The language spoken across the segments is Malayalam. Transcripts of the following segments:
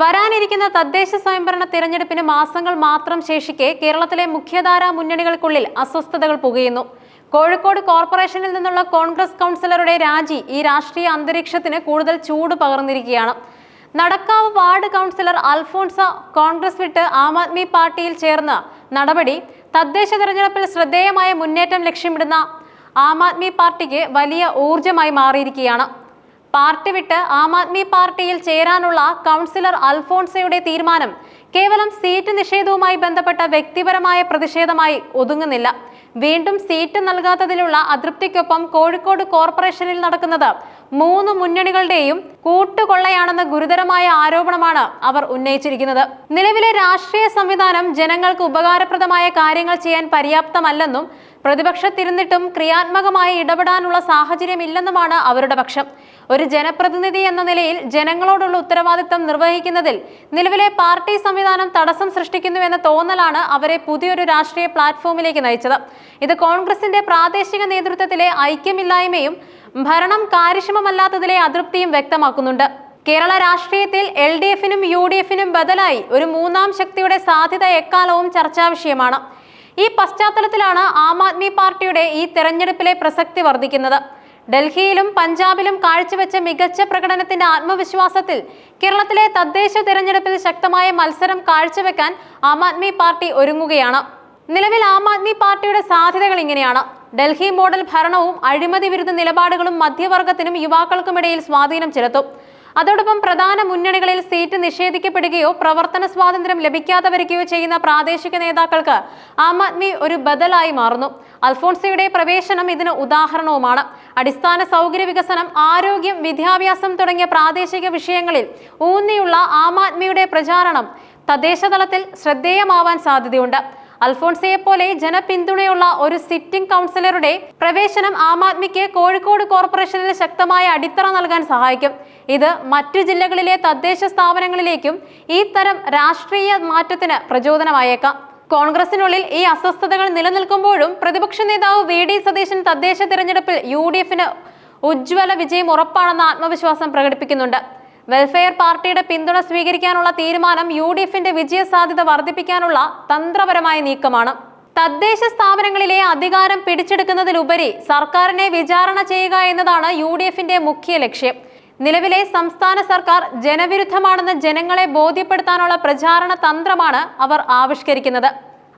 വരാനിരിക്കുന്ന തദ്ദേശ സ്വയംഭരണ തിരഞ്ഞെടുപ്പിന് മാസങ്ങൾ മാത്രം ശേഷിക്കെ കേരളത്തിലെ മുഖ്യധാരാ മുന്നണികൾക്കുള്ളിൽ അസ്വസ്ഥതകൾ പുകയുന്നു. കോഴിക്കോട് കോർപ്പറേഷനിൽ നിന്നുള്ള കോൺഗ്രസ് കൗൺസിലറുടെ രാജി ഈ രാഷ്ട്രീയ അന്തരീക്ഷത്തിന് കൂടുതൽ ചൂട് പകർന്നിരിക്കുകയാണ്. നടക്കാവ് വാർഡ് കൗൺസിലർ അൽഫോൺസ കോൺഗ്രസ് വിട്ട് ആം ആദ്മി പാർട്ടിയിൽ ചേർന്ന നടപടി തദ്ദേശ തെരഞ്ഞെടുപ്പിൽ ശ്രദ്ധേയമായ മുന്നേറ്റം ലക്ഷ്യമിടുന്ന ആം ആദ്മി പാർട്ടിക്ക് വലിയ ഊർജമായി മാറിയിരിക്കുകയാണ്. പാർട്ടി വിട്ട് ആം ആദ്മി പാർട്ടിയിൽ ചേരാനുള്ള കൗൺസിലർ അൽഫോൺസയുടെ തീരുമാനം കേവലം സീറ്റ് നിഷേധവുമായി ബന്ധപ്പെട്ട വ്യക്തിപരമായ പ്രതിഷേധമായി ഒതുങ്ങുന്നില്ല. വീണ്ടും സീറ്റ് നൽകാത്തതിലുള്ള അതൃപ്തിക്കൊപ്പം കോഴിക്കോട് കോർപ്പറേഷനിൽ നടക്കുന്നത് മൂന്ന് മുന്നണികളുടെയും കൂട്ടുകൊള്ളയാണെന്ന ഗുരുതരമായ ആരോപണമാണ് അവർ ഉന്നയിച്ചിരിക്കുന്നത്. നിലവിലെ രാഷ്ട്രീയ സംവിധാനം ജനങ്ങൾക്ക് ഉപകാരപ്രദമായ കാര്യങ്ങൾ ചെയ്യാൻ പര്യാപ്തമല്ലെന്നും പ്രതിപക്ഷത്തിരുന്നിട്ടും ക്രിയാത്മകമായി ഇടപെടാനുള്ള സാഹചര്യമില്ലെന്നുമാണ് അവരുടെ പക്ഷം. ഒരു ജനപ്രതിനിധി എന്ന നിലയിൽ ജനങ്ങളോടുള്ള ഉത്തരവാദിത്തം നിർവഹിക്കുന്നതിൽ നിലവിലെ പാർട്ടി സംവിധാനം തടസ്സം സൃഷ്ടിക്കുന്നുവെന്ന തോന്നലാണ് അവരെ പുതിയൊരു രാഷ്ട്രീയ പ്ലാറ്റ്ഫോമിലേക്ക് നയിച്ചത്. ഇത് കോൺഗ്രസിന്റെ പ്രാദേശിക നേതൃത്വത്തിലെ ഐക്യമില്ലായ്മയും ഭരണം കാര്യക്ഷമമല്ലാത്തതിലെ അതൃപ്തിയും വ്യക്തമാക്കുന്നുണ്ട്. കേരള രാഷ്ട്രീയത്തിൽ എൽ ഡി എഫിനും യു ഡി എഫിനും ബദലായി ഒരു മൂന്നാം ശക്തിയുടെ സാധ്യത എക്കാലവും ചർച്ചാ വിഷയമാണ്. ഈ പശ്ചാത്തലത്തിലാണ് ആം ആദ്മി പാർട്ടിയുടെ ഈ തെരഞ്ഞെടുപ്പിലെ പ്രസക്തി വർദ്ധിക്കുന്നത്. ഡൽഹിയിലും പഞ്ചാബിലും കാഴ്ചവെച്ച മികച്ച പ്രകടനത്തിന്റെ ആത്മവിശ്വാസത്തിൽ കേരളത്തിലെ തദ്ദേശ തിരഞ്ഞെടുപ്പിൽ ശക്തമായ മത്സരം കാഴ്ചവെക്കാൻ ആം ആദ്മി പാർട്ടി ഒരുങ്ങുകയാണ്. നിലവിൽ ആം ആദ്മി പാർട്ടിയുടെ സാധ്യതകൾ ഇങ്ങനെയാണ്. ഡൽഹി മോഡൽ ഭരണവും അഴിമതി വിരുദ്ധ നിലപാടുകളും മധ്യവർഗത്തിനും യുവാക്കൾക്കുമിടയിൽ സ്വാധീനം ചെലുത്തും. അതോടൊപ്പം പ്രധാന മുന്നണികളിൽ സീറ്റ് നിഷേധിക്കപ്പെടുകയോ പ്രവർത്തന സ്വാതന്ത്ര്യം ലഭിക്കാതെ വരികയോ ചെയ്യുന്ന പ്രാദേശിക നേതാക്കൾക്ക് ആം ആദ്മി ഒരു ബദലായി മാറുന്നു. അൽഫോൺസിയുടെ പ്രവേശനം ഇതിന് ഉദാഹരണവുമാണ്. അടിസ്ഥാന സൗകര്യ വികസനം ആരോഗ്യം വിദ്യാഭ്യാസം തുടങ്ങിയ പ്രാദേശിക വിഷയങ്ങളിൽ ഊന്നിയുള്ള ആം ആദ്മിയുടെ പ്രചാരണം തദ്ദേശതലത്തിൽ ശ്രദ്ധേയമാവാൻ സാധ്യതയുണ്ട്. അൽഫോൺസയെ പോലെ ജനപിന്തുണയുള്ള ഒരു സിറ്റിംഗ് കൗൺസിലറുടെ പ്രവേശനം ആം ആദ്മിക്ക് കോഴിക്കോട് കോർപ്പറേഷനിൽ ശക്തമായ അടിത്തറ നൽകാൻ സഹായിക്കും. ഇത് മറ്റു ജില്ലകളിലെ തദ്ദേശ സ്ഥാപനങ്ങളിലേക്കും ഈ തരം രാഷ്ട്രീയ മാറ്റത്തിന് പ്രചോദനമായേക്കാം. കോൺഗ്രസിനുള്ളിൽ ഈ അസ്വസ്ഥതകൾ നിലനിൽക്കുമ്പോഴും പ്രതിപക്ഷ നേതാവ് വി ഡി സതീശൻ തദ്ദേശ തിരഞ്ഞെടുപ്പിൽ യു ഡി എഫിന് ഉജ്ജ്വല വിജയം ഉറപ്പാണെന്ന ആത്മവിശ്വാസം പ്രകടിപ്പിക്കുന്നുണ്ട്. വെൽഫെയർ പാർട്ടിയുടെ പിന്തുണ സ്വീകരിക്കാനുള്ള തീരുമാനം യു ഡി എഫിന്റെ വിജയ സാധ്യത വർദ്ധിപ്പിക്കാനുള്ള തന്ത്രപരമായ നീക്കമാണ്. തദ്ദേശ സ്ഥാപനങ്ങളിലെ അധികാരം പിടിച്ചെടുക്കുന്നതിലുപരി സർക്കാരിനെ വിചാരണ ചെയ്യുക എന്നതാണ് യു ഡി എഫിന്റെ മുഖ്യ ലക്ഷ്യം. നിലവിലെ സംസ്ഥാന സർക്കാർ ജനവിരുദ്ധമാണെന്ന് ജനങ്ങളെ ബോധ്യപ്പെടുത്താനുള്ള പ്രചാരണ തന്ത്രമാണ് അവർ ആവിഷ്കരിക്കുന്നത്.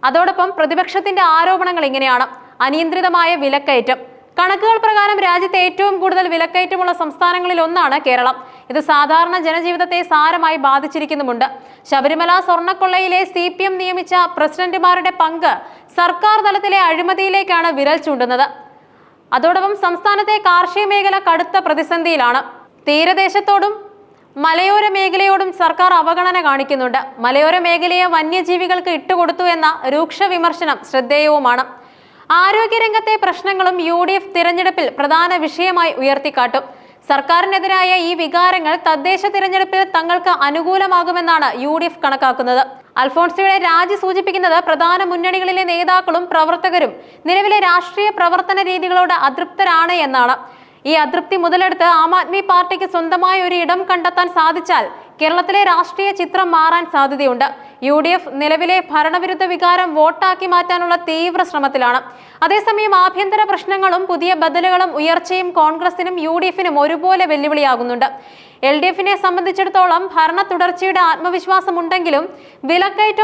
അതോടൊപ്പം പ്രതിപക്ഷത്തിന്റെ ആരോപണങ്ങൾ ഇങ്ങനെയാണ്. അനിയന്ത്രിതമായ വിലക്കയറ്റം. കണക്കുകൾ പ്രകാരം രാജ്യത്തെ ഏറ്റവും കൂടുതൽ വിലക്കയറ്റമുള്ള സംസ്ഥാനങ്ങളിൽ ഒന്നാണ് കേരളം. ഇത് സാധാരണ ജനജീവിതത്തെ സാരമായി ബാധിച്ചിരിക്കുന്നുമുണ്ട്. ശബരിമല സ്വർണക്കൊള്ളയിലെ സി പി എം നിയമിച്ച പ്രസിഡന്റുമാരുടെ പങ്ക് സർക്കാർ തലത്തിലെ അഴിമതിയിലേക്കാണ് വിരൽ ചൂണ്ടുന്നത്. അതോടൊപ്പം സംസ്ഥാനത്തെ കാർഷിക മേഖല കടുത്ത പ്രതിസന്ധിയിലാണ്. തീരദേശത്തോടും മലയോര മേഖലയോടും സർക്കാർ അവഗണന കാണിക്കുന്നുണ്ട്. മലയോര മേഖലയെ വന്യജീവികൾക്ക് ഇട്ടുകൊടുത്തു എന്ന രൂക്ഷ വിമർശനം ശ്രദ്ധേയവുമാണ്. ആരോഗ്യരംഗത്തെ പ്രശ്നങ്ങളും യു ഡി എഫ് തിരഞ്ഞെടുപ്പിൽ പ്രധാന വിഷയമായി ഉയർത്തിക്കാട്ടും. സർക്കാരിനെതിരായ ഈ വികാരങ്ങൾ തദ്ദേശ തിരഞ്ഞെടുപ്പിൽ തങ്ങൾക്ക് അനുകൂലമാകുമെന്നാണ് യു ഡി എഫ് കണക്കാക്കുന്നത്. അൽഫോൺസിയുടെ രാജി സൂചിപ്പിക്കുന്നത് പ്രധാന മുന്നണികളിലെ നേതാക്കളും പ്രവർത്തകരും നിലവിലെ രാഷ്ട്രീയ പ്രവർത്തന രീതികളോട് അതൃപ്തരാണ് എന്നാണ്. ഈ അതൃപ്തി മുതലെടുത്ത് ആം ആദ്മി പാർട്ടിക്ക് സ്വന്തമായ ഒരു ഇടം കണ്ടെത്താൻ സാധിച്ചാൽ കേരളത്തിലെ രാഷ്ട്രീയ ചിത്രം മാറാൻ സാധ്യതയുണ്ട്. യു ഡി എഫ് നിലവിലെ ഭരണവിരുദ്ധ വികാരം വോട്ടാക്കി മാറ്റാനുള്ള തീവ്ര ശ്രമത്തിലാണ്. അതേസമയം ആഭ്യന്തര പ്രശ്നങ്ങളും പുതിയ ബദലുകളും ഉയർച്ചയും കോൺഗ്രസിനും യു ഡി എഫിനും ഒരുപോലെ വെല്ലുവിളിയാകുന്നുണ്ട്. എൽ ഡി എഫിനെ സംബന്ധിച്ചിടത്തോളം ഭരണ തുടർച്ചയുടെ ആത്മവിശ്വാസമുണ്ടെങ്കിലും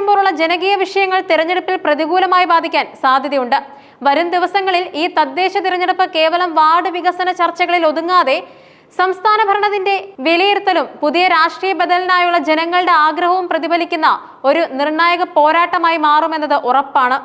പോലുള്ള ജനകീയ വിഷയങ്ങൾ തെരഞ്ഞെടുപ്പിൽ പ്രതികൂലമായി ബാധിക്കാൻ സാധ്യതയുണ്ട്. വരും ദിവസങ്ങളിൽ ഈ തദ്ദേശ തിരഞ്ഞെടുപ്പ് കേവലം വാർഡ് വികസന ചർച്ചകളിൽ ഒതുങ്ങാതെ സംസ്ഥാന ഭരണത്തിന്റെ വിലയിരുത്തലും പുതിയ രാഷ്ട്രീയ ബദലിനായുള്ള ജനങ്ങളുടെ ആഗ്രഹവും പ്രതിഫലിക്കുന്ന ഒരു നിർണായക പോരാട്ടമായി മാറുമെന്നത് ഉറപ്പാണ്.